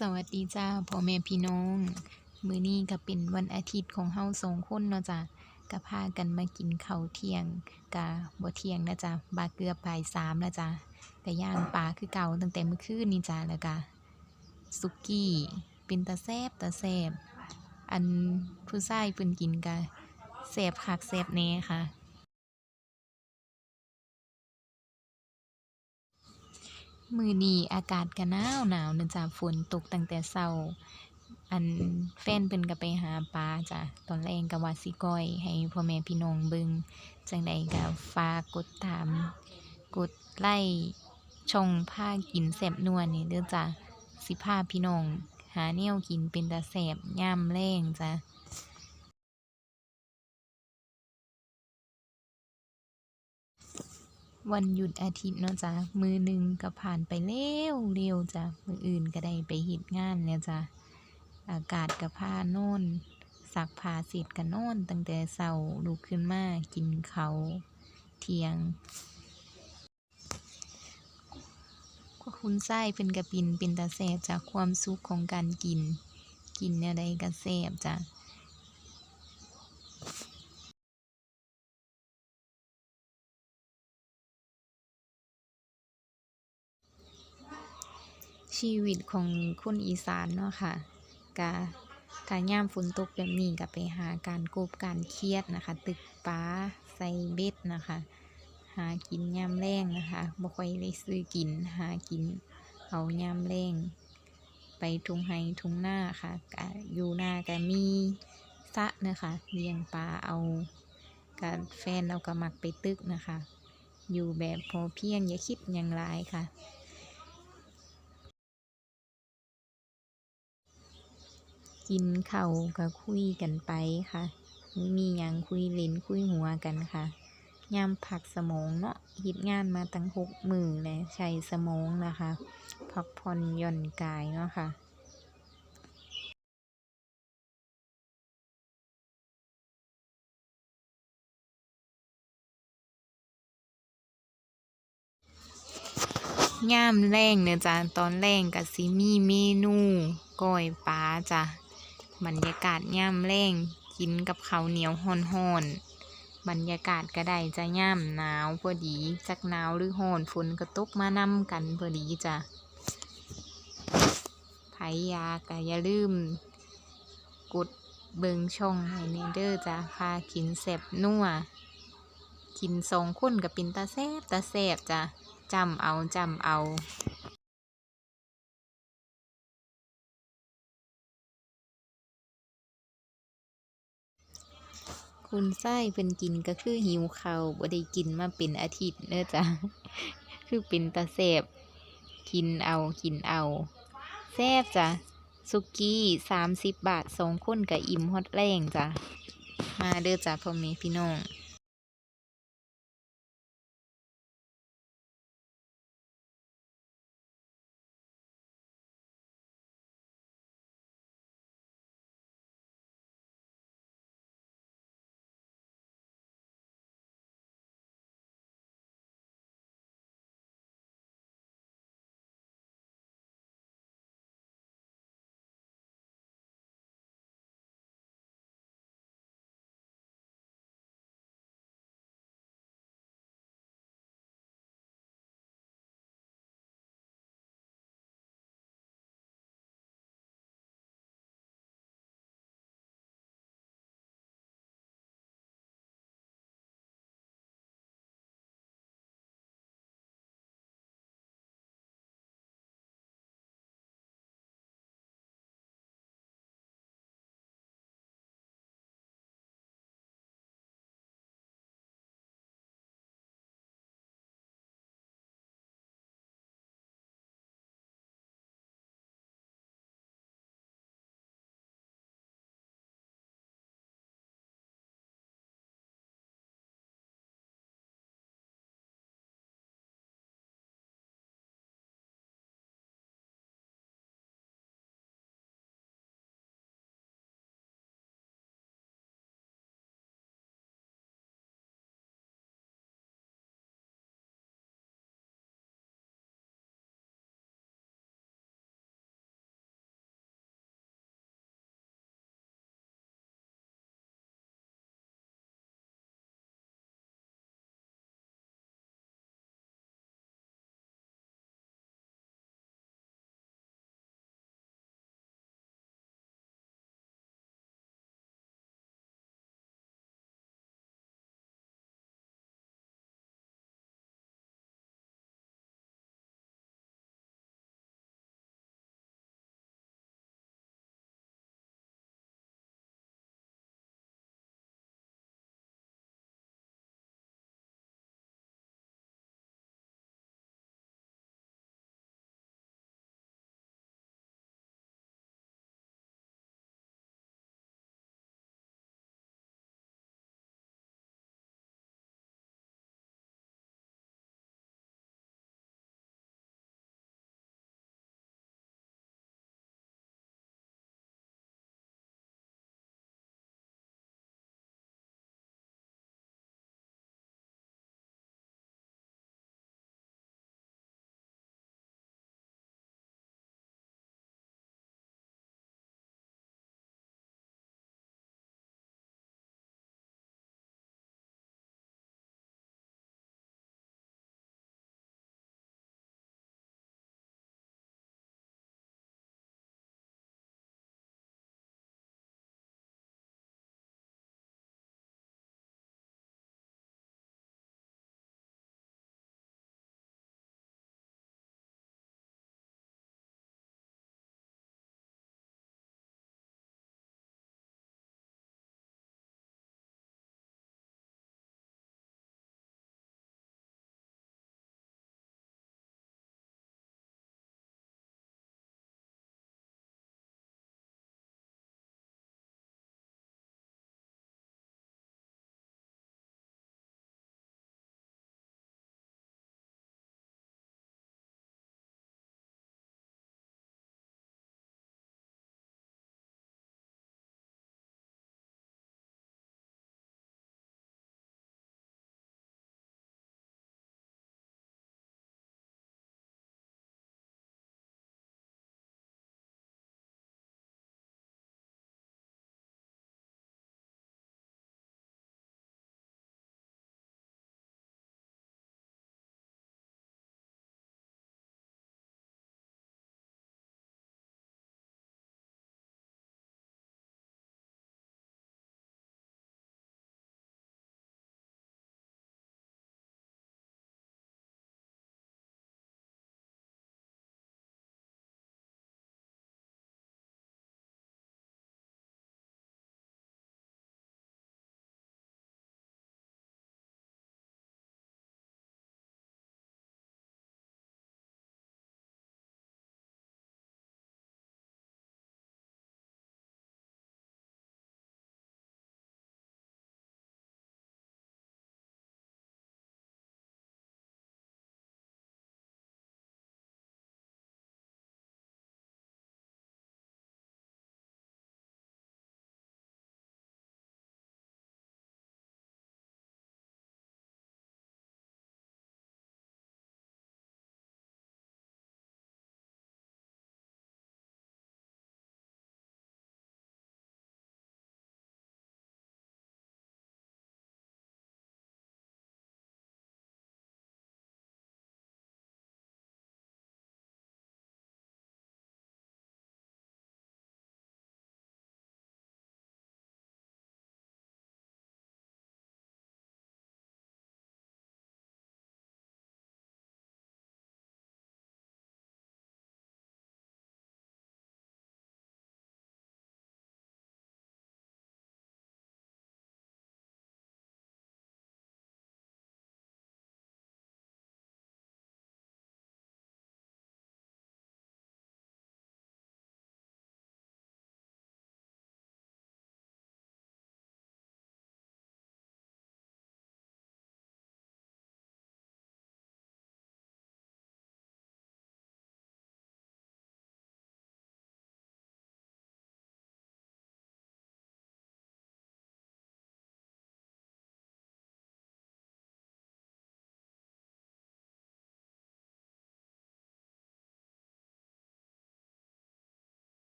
สวัสดีจ้าพ่อแม่พี่น้อง มื้อนี้ก็เป็นวันอาทิตย์ของเฮาสองคนเนาะจ้ะก็พากันมากินข้าวเที่ยงก็บ่เที่ยงนะจ้ะบาเกือบบ่ายสามแล้วจ้ะก็ย่างปลาคือเก่าตั้งแต่เมื่อคืนนี้จ้ะแล้วก็สุกี้เป็นตาแซบตาแซบอันผู้ชายเพิ่นกินก็แซบคักแซบแน่ค่ะ มือนี้อากาศก็หนาวหนาวนะจ้ะฝนตกตั้งแต่เช้า อันแฟนเพิ่นก็ไปหาปลาจ้ะตอนแรกก็ว่าสิก้อย ให้พ่อแม่พี่น้องเบิงจังใดก็ฝากกดตาม กดไลค์ช่องพากินแซ่บนัวนี่เด้อจ้ะสิพาพี่น้องหาแนวกินเป็นตาแซ่บยามแลงจ้ะ วันหยุดอาทิตย์เนาะจ้ะมือหนึ่งก็ผ่านไปเร็วเร็วจ้ะมืออื่นก็ได้ไปเฮ็ดงานแล้วจ้ะอากาศก็พานอนซักผ้าเสร็จก็นอนตั้งแต่เช้าลุกขึ้นมากินเขาเทียงคุณชายเพิ่นก็ปินเป็นตาแซบจากความสุขของการกิน กินแนวใดก็แซบจ้ะ ชีวิตของคนอีสานเนาะค่ะก็ถ้ายามฝนตกแบบนี้ก็ไปหาการกบการเขียดนะคะ ตึกปลาใส่เบ็ดนะคะ หากินยามแลงนะคะบ่ค่อยได้ซื้อกินหากินเอายามแลงไปทุ่งไร่ทุ่งหน้าค่ะก็อยู่หน้าก็มีสะนะคะเลี้ยงปลาเอาก็แฟนเราก็มักไปตึกนะคะ อยู่แบบพอเพียงอย่าคิดหยังหลายค่ะ กินเข้าก็คุยกันไปค่ะมีหยังคุยเล่นคุยหัวกันค่ะยามพักสมองเนาะเฮ็ดงานมาตั้งหกมือแหละใช้สมองนะคะพักผ่อนย่อนกายเนาะค่ะยามแลงเนี่ยจ้ะตอนแลงก็สิมีเมนูก้อยปลาจ้ะ บรรยากาศยามแลงกินกับข้าวเหนียวร้อนบรรยากาศก็ได้จะยามหนาวพอดีจักหนาวหรือร้อนฝนก็ตกมานำกันพอดีจ้ะไผยาก็อย่าลืม กดเบิงช่องให้แหน่เด้อจ้ะพากินแซ่บนัวกินสองคนก็เป็นตาแซบตาแซบจ้ะจำเอาจำเอา คุณไส้เพิ่นกินก็คือหิวเขาบ่ได้กินมาเป็นอาทิตย์เด้อจ้ะคือเป็นตาแสบกินเอากินเอาแซ่บจ้ะสุกี้สามสิบบาทสองคนก็อิ่มฮอดแรงจ้ะมาเด้อจ้ะพ่อแม่พี่น้อง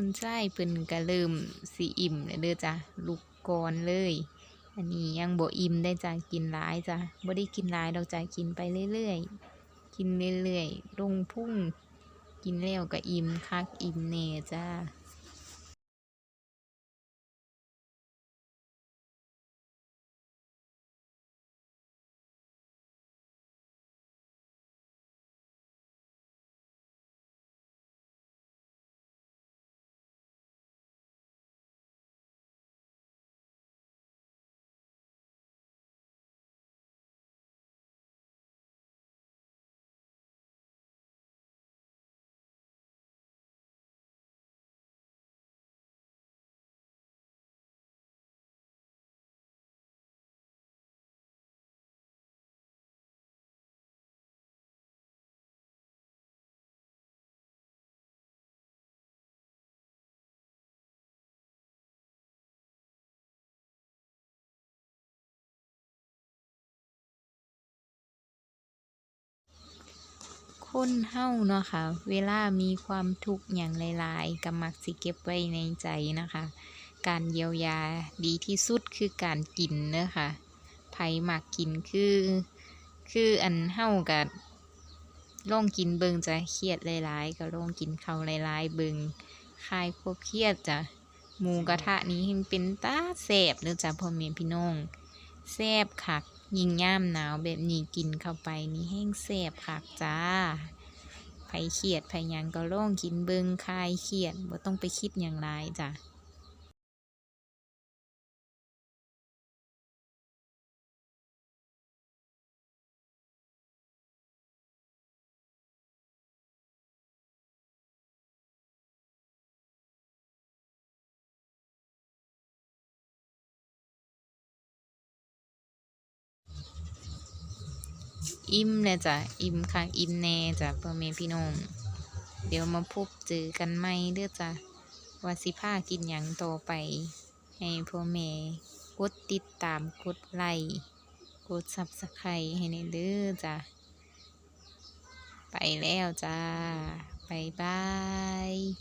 คุณชายเพิ่นก็เริ่มสิอิ่มแล้วเด้อจ้ะลูกกอนเลย อันนี้ยังบ่อิ่มได้จ้ะกินหลายจ้ะบ่ได้กินหลายดอกจ้ะกินไปเรื่อยๆ กินเรื่อยๆลงพุ่ง กินแล้วก็อิ่มคักอิ่มแน่จ้า คนเฮาเนาะค่ะ เวลามีความทุกข์หยังหลายๆก็มักสิเก็บไว้ในใจนะคะ การเยียวยาดีที่สุดคือการกินเด้อค่ะไผมักกินคือ คืออันเฮาก็ลองกินเบิงจะเครียดหลายๆก็ลองกินข้าวหลายๆเบิงคลายความเครียดจ้ะหมูกระทะนี้เป็นตาแซ่บเด้อจ้ะพ่อแม่พี่น้อง แซ่บคักยิ่งยามหนาวแบบนี้กินเข้าไปนี่แห้งแซ่บคักจ้าไผเขียดไผยังก็โล่งกินเบิงคลายเขียดบ่ต้องไปคิดอย่างไรจ้ะ อิ่มเลยจ้ะอิ่มคักอิ่มแน่จ้ะพ่อแม่พี่น้องเดี๋ยวมาพบเจอกันใหม่เด้อจ้ะว่าสิพากินหยังต่อไป ให้พ่อแม่กดติดตามกดไลค์กด Subscribe ให้แหน่เด้อจ้ะไปแล้วจ้าบายบาย